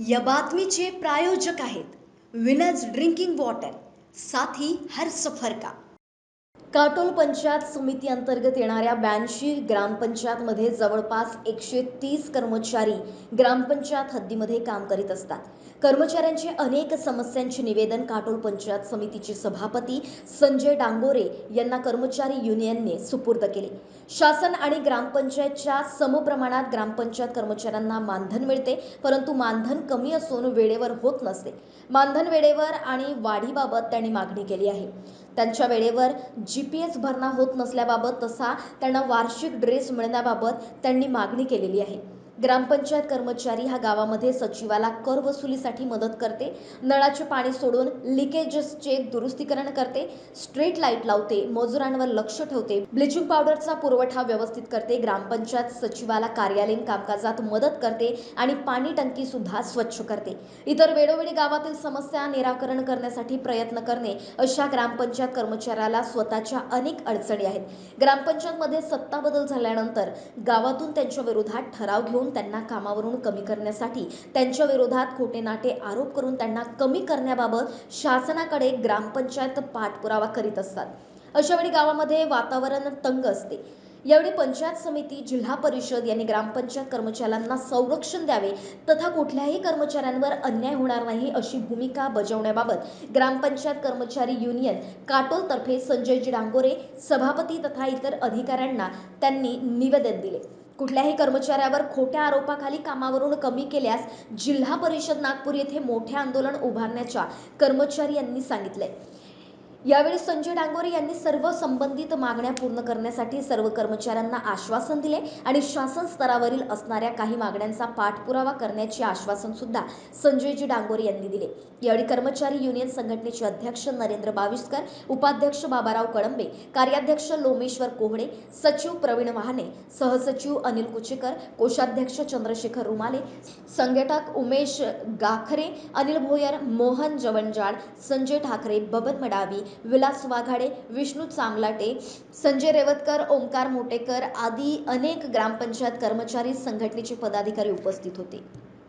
या बातमीचे प्रायोजक आहेत विनर्स ड्रिंकिंग वॉटर साथी हर सफर का काटोल पंचायत समिती अंतर्गत येणाऱ्या ब्याऐंशी ग्रामपंचायतमध्ये जवळपास एकशे तीस कर्मचारी ग्रामपंचायत हद्दीमध्ये काम करीत असतात. कर्मचाऱ्यांचे अनेक समस्यांचे निवेदन काटोल पंचायत समितीचे सभापती संजय डांगोरे यांना कर्मचारी युनियनने सुपूर्द केले. शासन आणि ग्रामपंचायतच्या समप्रमाणात ग्रामपंचायत कर्मचाऱ्यांना मानधन मिळते परंतु मानधन कमी असून वेळेवर होत नसते. मानधन वेळेवर आणि वाढीबाबत त्यांनी मागणी केली आहे. त्यांच्या वेळेवर जी पी एस भरणा होत नसल्याबाबत तसा त्यांना वार्षिक ड्रेस मिळण्याबाबत त्यांनी मागणी केलेली आहे. ग्रामपंचायत कर्मचारी हा गावामध्ये सचिवाला कर वसुलीसाठी मदत करते. नळाचे पाणी सोडून लिकेजेसचे दुरुस्तीकरण करते. स्ट्रीट लाइट लावते. मजुरांवर लक्ष ठेवते. ब्लिचिंग पावडरचा पुरवठा व्यवस्थित करते. ग्रामपंचायत सचिवाला कार्यालयीन कामकाजात मदत करते आणि पाणी टंकी सुद्धा स्वच्छ करते. इतर वेळोवेळी गावातील समस्या निराकरण करण्यासाठी प्रयत्न करणे अशा ग्रामपंचायत कर्मचाऱ्याला स्वतःच्या अनेक अडचणी आहेत. ग्रामपंचायतमध्ये सत्ता बदल झाल्यानंतर गावातून त्यांच्या विरोधात ठराव घेऊन त्यांना कामावरून कमी करण्यासाठी त्यांच्या विरोधात खोटे नाटे आरोप करून त्यांना कमी करण्याबाबत शासनाकडे ग्रामपंचायत पाठपुरावा करीत असतात. अशावेळी गावामध्ये वातावरण तंग असते. यावेळी पंचायत समिती जिल्हा परिषद यांनी ग्रामपंचायत कर्मचाऱ्यांना संरक्षण द्यावे तथा कुठल्याही कर्मचाऱ्यांवर अन्याय होणार नाही अशी भूमिका बजावण्याबाबत ग्रामपंचायत कर्मचारी युनियन काटोलतर्फे संजयजी डांगोरे सभापती तथा इतर अधिकाऱ्यांना त्यांनी निवेदन दिले. कुठल्याही कर्मचाऱ्यावर खोट्या आरोपाखाली कामावरून कमी केल्यास जिल्हा परिषद नागपूर येथे मोठे आंदोलन उभारण्याच्या कर्मचारी यांनी सांगितले यावेळी संजय डांगोरे यांनी सर्व संबंधित मागण्या पूर्ण करण्यासाठी सर्व कर्मचाऱ्यांना आश्वासन दिले आणि शासन स्तरावरील असणाऱ्या काही मागण्यांचा पाठपुरावा करण्याचे आश्वासन सुद्धा संजयजी डांगोरे यांनी दिले. यावेळी कर्मचारी युनियन संघटनेचे अध्यक्ष नरेंद्र बाविस्कर उपाध्यक्ष बाबाराव कळंबे कार्याध्यक्ष लोमेश्वर कोहडे सचिव प्रवीण वाहने सहसचिव अनिल कुचेकर कोषाध्यक्ष चंद्रशेखर रुमाले संघटक उमेश गाखरे अनिल भोयर मोहन जवंजाड संजय ठाकरे बबन मडावी विलास वाघाडे विष्णू चांगलाटे संजय रेवतकर ओंकार मोटेकर आदी अनेक ग्रामपंचायत कर्मचारी संघटनेचे पदाधिकारी उपस्थित होते.